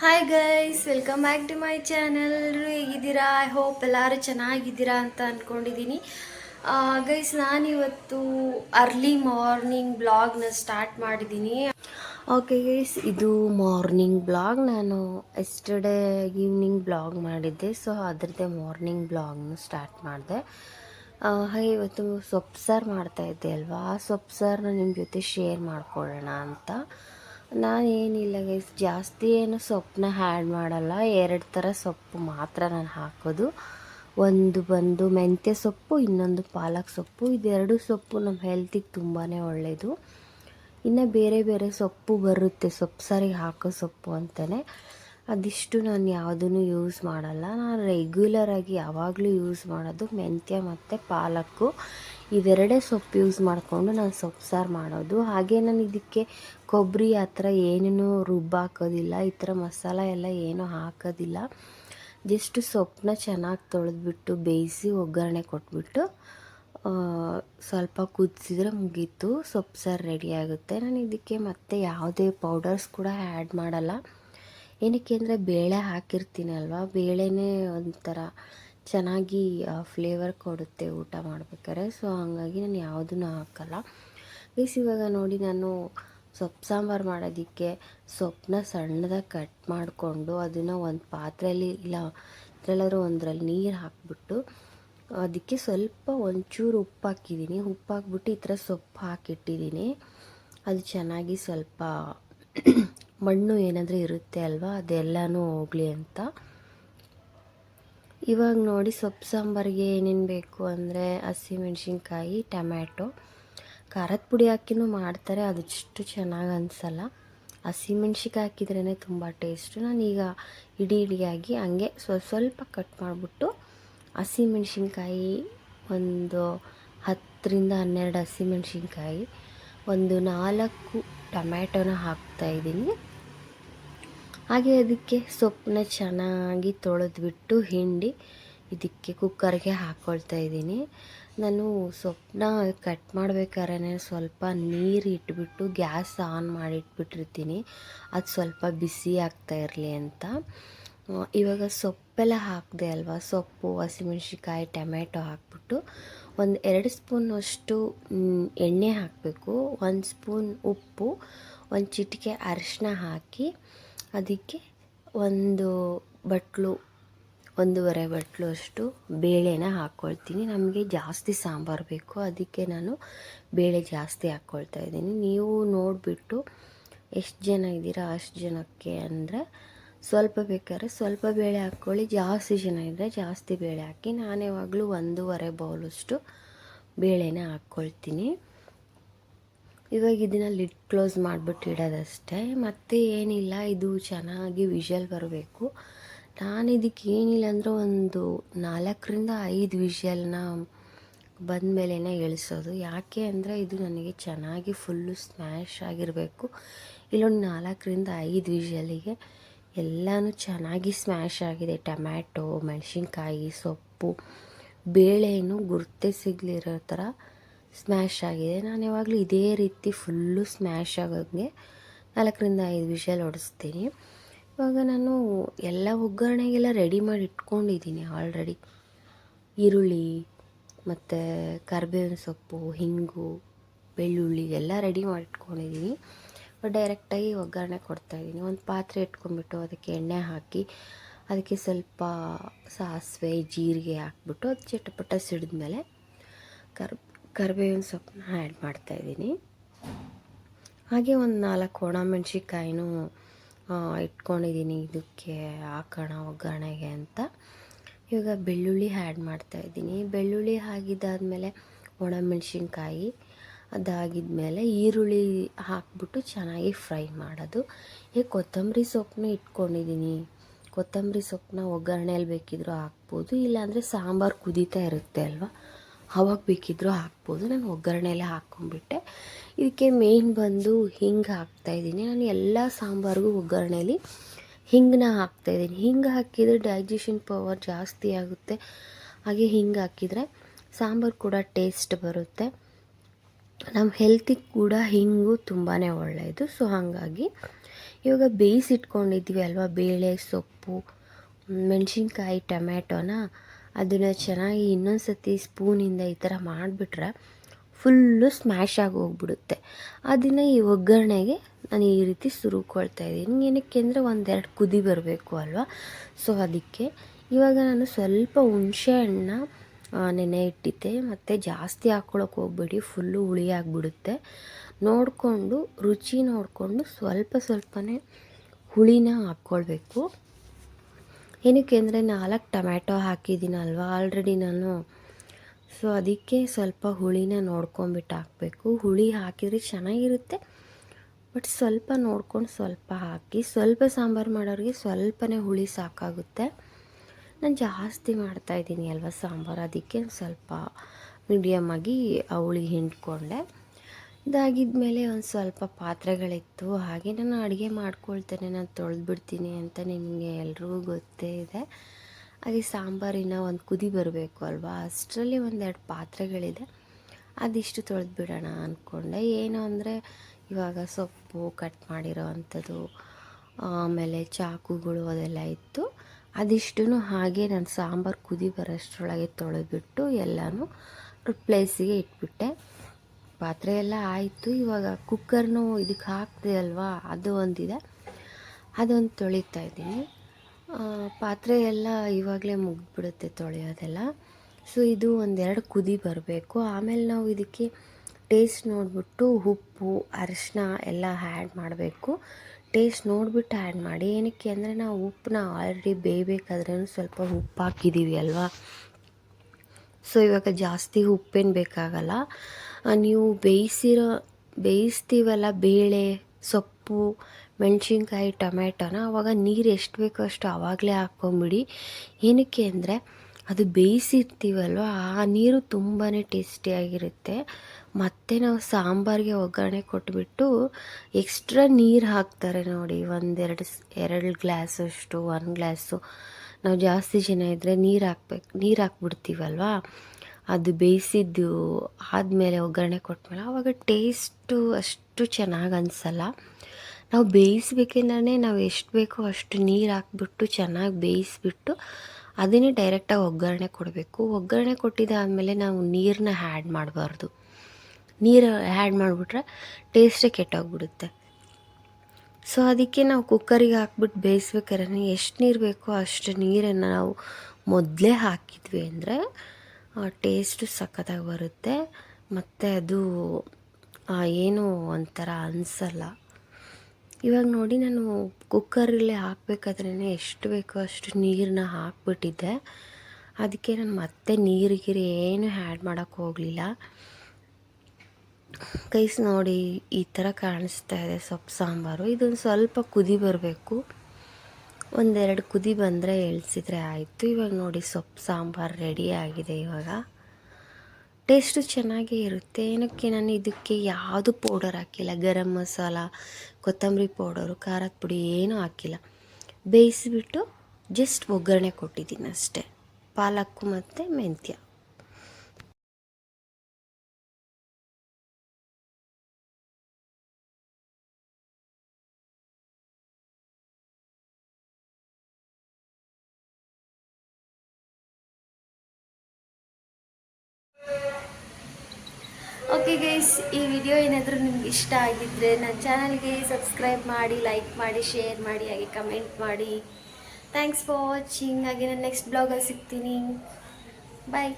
Hi guys welcome back to my channel ಹೇಗಿದ್ದೀರಾ? I hope ಎಲ್ಲರೂ ಚೆನ್ನಾಗಿದ್ದೀರಾ ಅಂತ ಅಂದ್ಕೊಂಡಿದ್ದೀನಿ ಗೈಸ್ ನಾನಿವತ್ತು ಅರ್ಲಿ ಮಾರ್ನಿಂಗ್ ಬ್ಲಾಗ್ನ ಸ್ಟಾರ್ಟ್ ಮಾಡಿದ್ದೀನಿ. ಓಕೆ ಗೈಸ್ ಇದು ಮಾರ್ನಿಂಗ್ ಬ್ಲಾಗ್ ನಾನು ಎಸ್ಟರ್ಡೇ ಈವ್ನಿಂಗ್ ಬ್ಲಾಗ್ ಮಾಡಿದ್ದೆ. ಸೊ ಅದರದ್ದೇ ಮಾರ್ನಿಂಗ್ ಬ್ಲಾಗ್ನ ಸ್ಟಾರ್ಟ್ ಮಾಡಿದೆ. ಹಾಗೆ ಇವತ್ತು ಸೊಪ್ಪು ಸಾರು ಮಾಡ್ತಾಯಿದ್ದೆ ಅಲ್ವಾ? ಆ ಸೊಪ್ಪು ಸಾರನ್ನ ನಿಮ್ಮ ಜೊತೆ ಶೇರ್ ಮಾಡ್ಕೊಳ್ಳೋಣ ಅಂತ. ನಾನು ಏನಿಲ್ಲ ಗೈಸ್ ಜಾಸ್ತಿ ಏನು ಸೊಪ್ಪನ್ನ ಹ್ಯಾಡ್ ಮಾಡಲ್ಲ. ಎರಡು ಥರ ಸೊಪ್ಪು ಮಾತ್ರ ನಾನು ಹಾಕೋದು. ಒಂದು ಬಂದು ಮೆಂತ್ಯ ಸೊಪ್ಪು, ಇನ್ನೊಂದು ಪಾಲಕ್ ಸೊಪ್ಪು. ಇದೆರಡು ಸೊಪ್ಪು ನಮ್ಮ ಹೆಲ್ತಿಗೆ ತುಂಬಾ ಒಳ್ಳೆಯದು ಇನ್ನು ಬೇರೆ ಬೇರೆ ಸೊಪ್ಪು ಬರುತ್ತೆ, ಸೊಪ್ಪು ಸಾರಿಗೆ ಹಾಕೋ ಸೊಪ್ಪು ಅಂತಲೇ ಅದಿಷ್ಟು ನಾನು ಯಾವುದನ್ನು ಯೂಸ್ ಮಾಡಲ್ಲ. ನಾನು ರೆಗ್ಯುಲರಾಗಿ ಯಾವಾಗಲೂ ಯೂಸ್ ಮಾಡೋದು ಮೆಂತ್ಯ ಮತ್ತು ಪಾಲಕ್ಕು. ಇವೆರಡೇ ಸೊಪ್ಪು ಯೂಸ್ ಮಾಡಿಕೊಂಡು ನಾನು ಸೊಪ್ಪು ಸಾರು ಮಾಡೋದು. ಹಾಗೆ ನಾನು ಇದಕ್ಕೆ ಕೊಬ್ಬರಿ ಆ ಥರ ಏನೇನೂ ರುಬ್ಬಾಕೋದಿಲ್ಲ ಈ ಥರ ಮಸಾಲ ಎಲ್ಲ ಏನೂ ಹಾಕೋದಿಲ್ಲ. ಜಸ್ಟ್ ಸೊಪ್ಪನ್ನ ಚೆನ್ನಾಗಿ ತೊಳೆದ್ಬಿಟ್ಟು ಬೇಯಿಸಿ ಒಗ್ಗರಣೆ ಕೊಟ್ಬಿಟ್ಟು ಸ್ವಲ್ಪ ಕುದಿಸಿದ್ರೆ ಮುಗೀತು. ಸೊಪ್ಪು ಸಾರು ರೆಡಿ ಆಗುತ್ತೆ. ನಾನು ಇದಕ್ಕೆ ಮತ್ತೆ ಯಾವುದೇ ಪೌಡರ್ಸ್ ಕೂಡ ಆ್ಯಡ್ ಮಾಡಲ್ಲ. ಏನಕ್ಕೆ ಅಂದರೆ ಬೇಳೆ ಹಾಕಿರ್ತೀನಿ ಅಲ್ವಾ ಬೇಳೆನೇ ಒಂಥರ ಚೆನ್ನಾಗಿ ಫ್ಲೇವರ್ ಕೊಡುತ್ತೆ ಊಟ ಮಾಡ್ಬೇಕಾದ್ರೆ. ಸೊ ಹಾಗಾಗಿ ನಾನು ಯಾವುದನ್ನು ಹಾಕಲ್ಲ. ಗೈಸ್ ಇವಾಗ ನೋಡಿ ನಾನು ಸೊಪ್ಪು ಸಾಂಬಾರು ಮಾಡೋದಕ್ಕೆ ಸೊಪ್ಪನ್ನ ಸಣ್ಣದಾಗಿ ಕಟ್ ಮಾಡಿಕೊಂಡು ಅದನ್ನು ಒಂದು ಪಾತ್ರೆಯಲ್ಲಿ ಇಲ್ಲ ಅದರಲ್ಲಾದ್ರೂ ಒಂದರಲ್ಲಿ ನೀರು ಹಾಕ್ಬಿಟ್ಟು ಅದಕ್ಕೆ ಸ್ವಲ್ಪ ಒಂಚೂರು ಉಪ್ಪು ಹಾಕಿದ್ದೀನಿ. ಉಪ್ಪು ಹಾಕ್ಬಿಟ್ಟು ಈ ಥರ ಸೊಪ್ಪು ಹಾಕಿಟ್ಟಿದ್ದೀನಿ. ಅದು ಚೆನ್ನಾಗಿ ಸ್ವಲ್ಪ ಮಣ್ಣು ಏನಾದರೂ ಇರುತ್ತೆ ಅಲ್ವಾ, ಅದೆಲ್ಲನೂ ಹೋಗಲಿ ಅಂತ. ಇವಾಗ ನೋಡಿ ಸೊಪ್ಪು ಸಾಂಬಾರಿಗೆ ಏನೇನು ಬೇಕು ಅಂದರೆ ಹಸಿಮೆಣ್ಸಿನ್ಕಾಯಿ ಟೊಮ್ಯಾಟೊ. ಖಾರದ ಪುಡಿ ಹಾಕಿನೂ ಮಾಡ್ತಾರೆ, ಅದಷ್ಟು ಚೆನ್ನಾಗಿ ಅನಿಸಲ್ಲ. ಹಸಿಮೆಣ್ಸಿನ್ಕಾಯಿ ಹಾಕಿದ್ರೇ ತುಂಬ ಟೇಸ್ಟು ನಾನೀಗ ಇಡಿ ಇಡಿಯಾಗಿ ಹಂಗೆ ಸ್ವಲ್ಪ ಸ್ವಲ್ಪ ಕಟ್ ಮಾಡಿಬಿಟ್ಟು ಹಸಿಮೆಣ್ಸಿನ್ಕಾಯಿ ಒಂದು ಹತ್ತರಿಂದ ಹನ್ನೆರಡು ಹಸಿಮೆಣ್ಸಿನ್ಕಾಯಿ ಒಂದು ನಾಲ್ಕು ಟೊಮ್ಯಾಟೊನ ಹಾಕ್ತಾಯಿದ್ದೀನಿ ಹಾಗೆ ಅದಕ್ಕೆ ಸೊಪ್ಪನ್ನ ಚೆನ್ನಾಗಿ ತೊಳೆದ್ಬಿಟ್ಟು ಹಿಂಡಿ ಇದಕ್ಕೆ ಕುಕ್ಕರ್ಗೆ ಹಾಕ್ಕೊಳ್ತಾ ಇದ್ದೀನಿ. ನಾನು ಸೊಪ್ಪನ್ನ ಕಟ್ ಮಾಡ್ಬೇಕಾದ್ರೆ ಸ್ವಲ್ಪ ನೀರು ಇಟ್ಬಿಟ್ಟು ಗ್ಯಾಸ್ ಆನ್ ಮಾಡಿಟ್ಬಿಟ್ಟಿರ್ತೀನಿ. ಅದು ಸ್ವಲ್ಪ ಬಿಸಿ ಆಗ್ತಾ ಇರಲಿ ಅಂತ. ಇವಾಗ ಸೊಪ್ಪೆಲ್ಲ ಹಾಕಿದೆ ಅಲ್ವಾ? ಸೊಪ್ಪು ಹಸಿಮೆಣ್ಸಿಕಾಯಿ ಟೊಮ್ಯಾಟೊ ಹಾಕ್ಬಿಟ್ಟು ಒಂದು ಎರಡು ಸ್ಪೂನ್ ಅಷ್ಟು ಎಣ್ಣೆ ಹಾಕಬೇಕು. ಒಂದು ಸ್ಪೂನ್ ಉಪ್ಪು, ಒಂದು ಚಿಟಿಕೆ ಅರಿಶಿನ ಹಾಕಿ ಅದಕ್ಕೆ ಒಂದು ಬಟ್ಲು, ಒಂದೂವರೆ ಬಟ್ಲು ಅಷ್ಟು ಬೇಳೆನ ಹಾಕ್ಕೊಳ್ತೀನಿ ನಮಗೆ ಜಾಸ್ತಿ ಸಾಂಬಾರು ಬೇಕು, ಅದಕ್ಕೆ ನಾನು ಬೇಳೆ ಜಾಸ್ತಿ ಹಾಕ್ಕೊಳ್ತಾ ಇದ್ದೀನಿ. ನೀವು ನೋಡಿಬಿಟ್ಟು ಎಷ್ಟು ಜನ ಇದ್ದೀರಾ, ಅಷ್ಟು ಜನಕ್ಕೆ ಅಂದರೆ ಸ್ವಲ್ಪ ಬೇಕಾದ್ರೆ ಸ್ವಲ್ಪ ಬೇಳೆ ಹಾಕ್ಕೊಳ್ಳಿ, ಜಾಸ್ತಿ ಜನ ಇದ್ದರೆ ಜಾಸ್ತಿ ಬೇಳೆ ಹಾಕಿ. ನಾನು ಯಾವಾಗಲೂ ಒಂದೂವರೆ ಬೌಲಷ್ಟು ಬೇಳೆನ ಹಾಕ್ಕೊಳ್ತೀನಿ ಇವಾಗ ಇದನ್ನು ಲಿಡ್ ಕ್ಲೋಸ್ ಮಾಡಿಬಿಟ್ಟು ಇಡೋದಷ್ಟೇ. ಮತ್ತೆ ಏನಿಲ್ಲ, ಇದು ಚೆನ್ನಾಗಿ ವಿಷಲ್ ಬರಬೇಕು. ನಾನು ಇದಕ್ಕೆ ಏನಿಲ್ಲ ಅಂದರೆ ಒಂದು ನಾಲ್ಕರಿಂದ ಐದು ವಿಷಲ್ನ ಬಂದಮೇಲೆ ಇಳಿಸೋದು ಯಾಕೆ ಅಂದರೆ ಇದು ನನಗೆ ಚೆನ್ನಾಗಿ ಫುಲ್ಲು ಸ್ಮ್ಯಾಶ್ ಆಗಿರಬೇಕು. ಇಲ್ಲೊಂದು ನಾಲ್ಕರಿಂದ ಐದು ವಿಷಲಿಗೆ ಎಲ್ಲನೂ ಚೆನ್ನಾಗಿ ಸ್ಮ್ಯಾಶ್ ಆಗಿದೆ. ಟಮ್ಯಾಟೊ, ಮೆಣಸಿನ್ಕಾಯಿ, ಸೊಪ್ಪು, ಬೇಳೆನೂ ಗುರ್ತೆ ಸಿಗಲಿರೋ ಥರ ಸ್ಮ್ಯಾಶ್ ಆಗಿದೆ. ನಾನು ಯಾವಾಗಲೂ ಇದೇ ರೀತಿ ಫುಲ್ಲು ಸ್ಮ್ಯಾಶ್ ಆಗೋಂಗೆ ನಾಲ್ಕರಿಂದ ಐದು ವಿಷಲ್ ಹೊಡೆಸ್ತೀನಿ ಇವಾಗ ನಾನು ಎಲ್ಲ ಒಗ್ಗರಣೆಗೆಲ್ಲ ರೆಡಿ ಮಾಡಿ ಇಟ್ಕೊಂಡಿದ್ದೀನಿ ಆಲ್ರೆಡಿ ಈರುಳ್ಳಿ ಮತ್ತು ಕರಿಬೇವಿನ ಸೊಪ್ಪು, ಹಿಂಗು, ಬೆಳ್ಳುಳ್ಳಿ ಎಲ್ಲ ರೆಡಿ ಮಾಡಿ ಇಟ್ಕೊಂಡಿದ್ದೀನಿ. ಡೈರೆಕ್ಟಾಗಿ ಒಗ್ಗರಣೆ ಕೊಡ್ತಾಯಿದ್ದೀನಿ ಒಂದು ಪಾತ್ರೆ ಇಟ್ಕೊಂಡ್ಬಿಟ್ಟು ಅದಕ್ಕೆ ಎಣ್ಣೆ ಹಾಕಿ ಅದಕ್ಕೆ ಸ್ವಲ್ಪ ಸಾಸಿವೆ, ಜೀರಿಗೆ ಹಾಕ್ಬಿಟ್ಟು ಅದು ಚಟಪಟ ಸಿಡಿದ್ಮೇಲೆ ಕರ್ ಕರಿಬೇವಿನ ಸೊಪ್ಪನ್ನ ಆ್ಯಡ್ ಮಾಡ್ತಾಯಿದ್ದೀನಿ ಹಾಗೆ ಒಂದು ನಾಲ್ಕು ಒಣ ಮೆಣಸಿಕಾಯಿನೂ ಇಟ್ಕೊಂಡಿದ್ದೀನಿ ಇದಕ್ಕೆ ಹಾಕೋಣ, ಒಗ್ಗರಣೆಗೆ ಅಂತ. ಇವಾಗ ಬೆಳ್ಳುಳ್ಳಿ ಆ್ಯಡ್ ಮಾಡ್ತಾಯಿದ್ದೀನಿ ಬೆಳ್ಳುಳ್ಳಿ ಆಗಿದ್ದಾದಮೇಲೆ ಒಣ ಮೆಣಸಿನ್ಕಾಯಿ, ಅದಾಗಿದ್ಮೇಲೆ ಈರುಳ್ಳಿ ಹಾಕ್ಬಿಟ್ಟು ಚೆನ್ನಾಗಿ ಫ್ರೈ ಮಾಡೋದು. ಈ ಕೊತ್ತಂಬರಿ ಸೊಪ್ಪನ್ನ ಇಟ್ಕೊಂಡಿದ್ದೀನಿ. ಕೊತ್ತಂಬರಿ ಸೊಪ್ಪನ್ನ ಒಗ್ಗರಣೆಯಲ್ಲಿ ಬೇಕಿದ್ರೂ ಹಾಕ್ಬೋದು, ಇಲ್ಲಾಂದರೆ ಸಾಂಬಾರು ಕುದೀತಾ ಇರುತ್ತೆ ಅಲ್ವಾ? ಅವಾಗ ಬೇಕಿದ್ದರೂ ಹಾಕ್ಬೋದು. ನಾನು ಒಗ್ಗರಣೆಯಲ್ಲೇ ಹಾಕ್ಕೊಂಡ್ಬಿಟ್ಟೆ ಇದಕ್ಕೆ ಮೇಯ್ನ್ ಬಂದು ಹಿಂಗೆ ಹಾಕ್ತಾಯಿದ್ದೀನಿ ನಾನು ಎಲ್ಲ ಸಾಂಬಾರಿಗೂ ಒಗ್ಗರಣೆಯಲ್ಲಿ ಹಿಂಗನ್ನ ಹಾಕ್ತಾಯಿದ್ದೀನಿ ಹಿಂಗೆ ಹಾಕಿದರೆ ಡೈಜೆಷನ್ ಪವರ್ ಜಾಸ್ತಿ ಆಗುತ್ತೆ. ಹಾಗೆ ಹಿಂಗೆ ಹಾಕಿದರೆ ಸಾಂಬಾರು ಕೂಡ ಟೇಸ್ಟ್ ಬರುತ್ತೆ. ನಮ್ಮ ಹೆಲ್ತಿಗೆ ಕೂಡ ಹಿಂಗು ತುಂಬಾ ಒಳ್ಳೆಯದು. ಸೊ ಹಾಗಾಗಿ ಇವಾಗ ಬೇಯಿಸಿಟ್ಕೊಂಡಿದ್ವಿ ಅಲ್ವಾ? ಬೇಳೆ, ಸೊಪ್ಪು, ಮೆಣಸಿನ್ಕಾಯಿ, ಟೊಮ್ಯಾಟೊನ. ಅದನ್ನು ಚೆನ್ನಾಗಿ ಇನ್ನೊಂದು ಸತಿ ಸ್ಪೂನಿಂದ ಈ ಥರ ಮಾಡಿಬಿಟ್ರೆ ಫುಲ್ಲು ಸ್ಮ್ಯಾಶ್ ಆಗಿ ಹೋಗ್ಬಿಡುತ್ತೆ ಅದನ್ನು ಈ ಒಗ್ಗರಣೆಗೆ ನಾನು ಈ ರೀತಿ ಸುರುಕೊಳ್ತಾ ಇದ್ದೀನಿ. ಏನಕ್ಕೆ ಅಂದರೆ ಒಂದೆರಡು ಕುದಿ ಬರಬೇಕು ಅಲ್ವಾ? ಸೊ ಅದಕ್ಕೆ ಇವಾಗ ನಾನು ಸ್ವಲ್ಪ ಹುಣಸೆ ಹಣ್ಣ ನೆನೆ ಇಟ್ಟಿದ್ದೆ. ಮತ್ತು ಜಾಸ್ತಿ ಹಾಕ್ಕೊಳಕ್ಕೆ ಹೋಗ್ಬೇಡಿ. ಫುಲ್ಲು ಹುಳಿ ಆಗಿಬಿಡುತ್ತೆ. ನೋಡಿಕೊಂಡು, ರುಚಿ ನೋಡಿಕೊಂಡು ಸ್ವಲ್ಪ ಸ್ವಲ್ಪನೇ ಹುಳಿನ ಹಾಕ್ಕೊಳ್ಬೇಕು ಏನಕ್ಕೆ ಅಂದರೆ ನಾಲ್ಕು ಟೊಮ್ಯಾಟೊ ಹಾಕಿದ್ದೀನಲ್ವ ಆಲ್ರೆಡಿ ನಾನು. ಸೊ, ಅದಕ್ಕೆ ಸ್ವಲ್ಪ ಹುಳಿನ ನೋಡ್ಕೊಂಬಿಟ್ಟು ಹಾಕಬೇಕು. ಹುಳಿ ಹಾಕಿದರೆ ಚೆನ್ನಾಗಿರುತ್ತೆ. ಬಟ್ ಸ್ವಲ್ಪ ನೋಡ್ಕೊಂಡು ಸ್ವಲ್ಪ ಹಾಕಿ, ಸ್ವಲ್ಪ ಸಾಂಬಾರು ಮಾಡೋರಿಗೆ ಸ್ವಲ್ಪನೇ ಹುಳಿ ಸಾಕಾಗುತ್ತೆ. ನಾನು ಜಾಸ್ತಿ ಮಾಡ್ತಾಯಿದ್ದೀನಿ ಅಲ್ವ ಸಾಂಬಾರು. ಅದಕ್ಕೆ ಸ್ವಲ್ಪ ಮೀಡಿಯಮ್ ಆಗಿ ಹುಳಿ ಹಿಂಡ್ಕೊಂಡೆ. ಇದಾಗಿದ್ದ ಮೇಲೆ ಒಂದು ಸ್ವಲ್ಪ ಪಾತ್ರೆಗಳಿತ್ತು. ಹಾಗೆ ನಾನು ಅಡುಗೆ ಮಾಡ್ಕೊಳ್ತೇನೆ, ನಾನು ತೊಳೆದ್ಬಿಡ್ತೀನಿ ಅಂತ ನಿಮಗೆ ಎಲ್ರಿಗೂ ಗೊತ್ತೇ ಇದೆ. ಹಾಗೆ ಸಾಂಬಾರಿನ ಒಂದು ಕುದಿ ಬರಬೇಕು ಅಲ್ವಾ? ಅಷ್ಟರಲ್ಲಿ ಒಂದೆರಡು ಪಾತ್ರೆಗಳಿದೆ. ಅದಿಷ್ಟು ತೊಳೆದ್ಬಿಡೋಣ ಅಂದ್ಕೊಂಡೆ ಏನು ಅಂದರೆ, ಇವಾಗ ಸೊಪ್ಪು ಕಟ್ ಮಾಡಿರೋ ಅಂಥದ್ದು, ಆಮೇಲೆ ಚಾಕುಗಳು ಅದೆಲ್ಲ ಇತ್ತು. ಅದಿಷ್ಟು ಹಾಗೆ ನಾನು ಸಾಂಬಾರು ಕುದಿ ಬರೋಷ್ಟರೊಳಗೆ ತೊಳೆದ್ಬಿಟ್ಟು ಎಲ್ಲನೂ ಪ್ಲೇಸಿಗೆ ಇಟ್ಬಿಟ್ಟೆ. ಪಾತ್ರೆ ಎಲ್ಲ ಆಯಿತು. ಇವಾಗ ಕುಕ್ಕರ್ನು ಇದಕ್ಕೆ ಹಾಕಿದೆ ಅಲ್ವಾ? ಅದು ಒಂದಿದೆ. ಅದೊಂದು ತೊಳಿತಾ ಇದ್ದೀನಿ. ಪಾತ್ರೆ ಎಲ್ಲ ಇವಾಗಲೇ ಮುಗಿದ್ಬಿಡುತ್ತೆ ತೊಳೆಯೋದೆಲ್ಲ. ಸೊ, ಇದು ಒಂದೆರಡು ಕುದಿ ಬರಬೇಕು. ಆಮೇಲೆ ನಾವು ಇದಕ್ಕೆ ಟೇಸ್ಟ್ ನೋಡಿಬಿಟ್ಟು ಉಪ್ಪು ಅರಿಶಿನ ಎಲ್ಲ ಆ್ಯಡ್ ಮಾಡಬೇಕು. ಟೇಸ್ಟ್ ನೋಡಿಬಿಟ್ಟು ಆ್ಯಡ್ ಮಾಡಿ. ಏನಕ್ಕೆ ಅಂದರೆ ನಾವು ಉಪ್ಪನ್ನ ಆಲ್ರೆಡಿ ಬೇಯಬೇಕಾದ್ರೂ ಸ್ವಲ್ಪ ಉಪ್ಪು ಹಾಕಿದ್ದೀವಿ ಅಲ್ವಾ? ಸೊ, ಇವಾಗ ಜಾಸ್ತಿ ಉಪ್ಪೇನು ಬೇಕಾಗಲ್ಲ. ನೀವು ಬೇಯಿಸಿರೋ, ಬೇಯಿಸ್ತೀವಲ್ಲ ಬೇಳೆ, ಸೊಪ್ಪು, ಮೆಣಸಿನ್ಕಾಯಿ, ಟೊಮ್ಯಾಟೋನ ಆವಾಗ ನೀರು ಎಷ್ಟು ಬೇಕೋ ಅಷ್ಟು ಆವಾಗಲೇ ಹಾಕ್ಕೊಂಬಿಡಿ. ಏನಕ್ಕೆ ಅಂದರೆ ಅದು ಬೇಯಿಸಿರ್ತೀವಲ್ವ, ಆ ನೀರು ತುಂಬಾ ಟೇಸ್ಟಿಯಾಗಿರುತ್ತೆ ಮತ್ತು ನಾವು ಸಾಂಬಾರಿಗೆ ಒಗ್ಗರಣೆ ಕೊಟ್ಬಿಟ್ಟು ಎಕ್ಸ್ಟ್ರಾ ನೀರು ಹಾಕ್ತಾರೆ ನೋಡಿ, ಒಂದೆರಡು ಎರಡು ಗ್ಲಾಸಷ್ಟು ಒಂದು ಗ್ಲಾಸು. ನಾವು ಜಾಸ್ತಿ ಜನ ಇದ್ದರೆ ನೀರು ಹಾಕ್ಬೇಕು, ನೀರು ಹಾಕ್ಬಿಡ್ತೀವಲ್ವಾ? ಅದು ಬೇಯಿಸಿದ್ದು ಆದಮೇಲೆ ಒಗ್ಗರಣೆ ಕೊಟ್ಮೇಲೆ ಆವಾಗ ಟೇಸ್ಟು ಅಷ್ಟು ಚೆನ್ನಾಗಿ ಅನಿಸಲ್ಲ. ನಾವು ಬೇಯಿಸ್ಬೇಕೆಂದ್ರೆ ನಾವು ಎಷ್ಟು ಬೇಕೋ ಅಷ್ಟು ನೀರು ಹಾಕ್ಬಿಟ್ಟು ಚೆನ್ನಾಗಿ ಬೇಯಿಸ್ಬಿಟ್ಟು ಅದನ್ನೇ ಡೈರೆಕ್ಟಾಗಿ ಒಗ್ಗರಣೆ ಕೊಡಬೇಕು. ಒಗ್ಗರಣೆ ಕೊಟ್ಟಿದ್ದಾದಮೇಲೆ ನಾವು ನೀರನ್ನ ಹ್ಯಾಡ್ ಮಾಡಬಾರ್ದು. ನೀರು ಹ್ಯಾಡ್ ಮಾಡಿಬಿಟ್ರೆ ಟೇಸ್ಟೇ ಕೆಟ್ಟೋಗ್ಬಿಡುತ್ತೆ. ಸೊ ಅದಕ್ಕೆ ನಾವು ಕುಕ್ಕರಿಗೆ ಹಾಕ್ಬಿಟ್ಟು ಬೇಯಿಸ್ಬೇಕಾದ್ರೆ ಎಷ್ಟು ನೀರು ಬೇಕೋ ಅಷ್ಟು ನೀರನ್ನು ನಾವು ಮೊದಲೇ ಹಾಕಿದ್ವಿ ಅಂದರೆ ಟೇಸ್ಟು ಸಖತ್ತಾಗಿ ಬರುತ್ತೆ. ಮತ್ತು ಅದು ಏನು ಒಂಥರ ಅನಿಸಲ್ಲ. ಇವಾಗ ನೋಡಿ ನಾನು ಕುಕ್ಕರಲ್ಲಿ ಹಾಕಬೇಕಾದ್ರೇ ಎಷ್ಟು ಬೇಕೋ ಅಷ್ಟು ನೀರನ್ನ ಹಾಕ್ಬಿಟ್ಟಿದ್ದೆ. ಅದಕ್ಕೆ ನಾನು ಮತ್ತೆ ನೀರಿಗಿರಿ ಗೀರು ಏನು ಆ್ಯಡ್ ಮಾಡೋಕ್ಕೆ ಹೋಗಲಿಲ್ಲ. ಕೈಸ್ ನೋಡಿ, ಈ ಥರ ಕಾಣಿಸ್ತಾ ಇದೆ ಸೊಪ್ಪು ಸಾಂಬಾರು. ಇದೊಂದು ಸ್ವಲ್ಪ ಕುದಿ ಬರಬೇಕು. ಒಂದೆರಡು ಕುದಿ ಬಂದರೆ ಎಳ್ಸಿದ್ರೆ ಆಯಿತು. ಇವಾಗ ನೋಡಿ ಸೊಪ್ಪು ಸಾಂಬಾರು ರೆಡಿ ಆಗಿದೆ ಇವಾಗ. ಟೇಸ್ಟು ಚೆನ್ನಾಗೇ ಇರುತ್ತೆ. ಏನಕ್ಕೆ ನಾನು ಇದಕ್ಕೆ ಯಾವುದು ಪೌಡರ್ ಹಾಕಿಲ್ಲ. ಗರಂ ಮಸಾಲ, ಕೊತ್ತಂಬರಿ ಪೌಡರು ಖಾರದ ಪುಡಿ ಏನೂ ಹಾಕಿಲ್ಲ. ಬೇಯಿಸಿಬಿಟ್ಟು ಜಸ್ಟ್ ಒಗ್ಗರಣೆ ಕೊಟ್ಟಿದ್ದೀನಿ ಅಷ್ಟೇ. ಪಾಲಕ್ಕು ಮತ್ತು ಮೆಂತ್ಯ. ಓಕೆ ಗೈಸ್ ಈ ವಿಡಿಯೋ ಏನಾದರೂ ನಿಮ್ಗೆ ಇಷ್ಟ ಆಗಿದ್ದರೆ ನನ್ನ ಚಾನಲ್ಗೆ ಸಬ್ಸ್ಕ್ರೈಬ್ ಮಾಡಿ ಲೈಕ್ ಮಾಡಿ ಶೇರ್ ಮಾಡಿ, ಹಾಗೆ ಕಮೆಂಟ್ ಮಾಡಿ. ಥ್ಯಾಂಕ್ಸ್ ಫಾರ್ ವಾಚಿಂಗ್ ಹಾಗೆ ನಾನು ನೆಕ್ಸ್ಟ್ ಬ್ಲಾಗಲ್ಲಿ ಸಿಗ್ತೀನಿ. ಬಾಯ್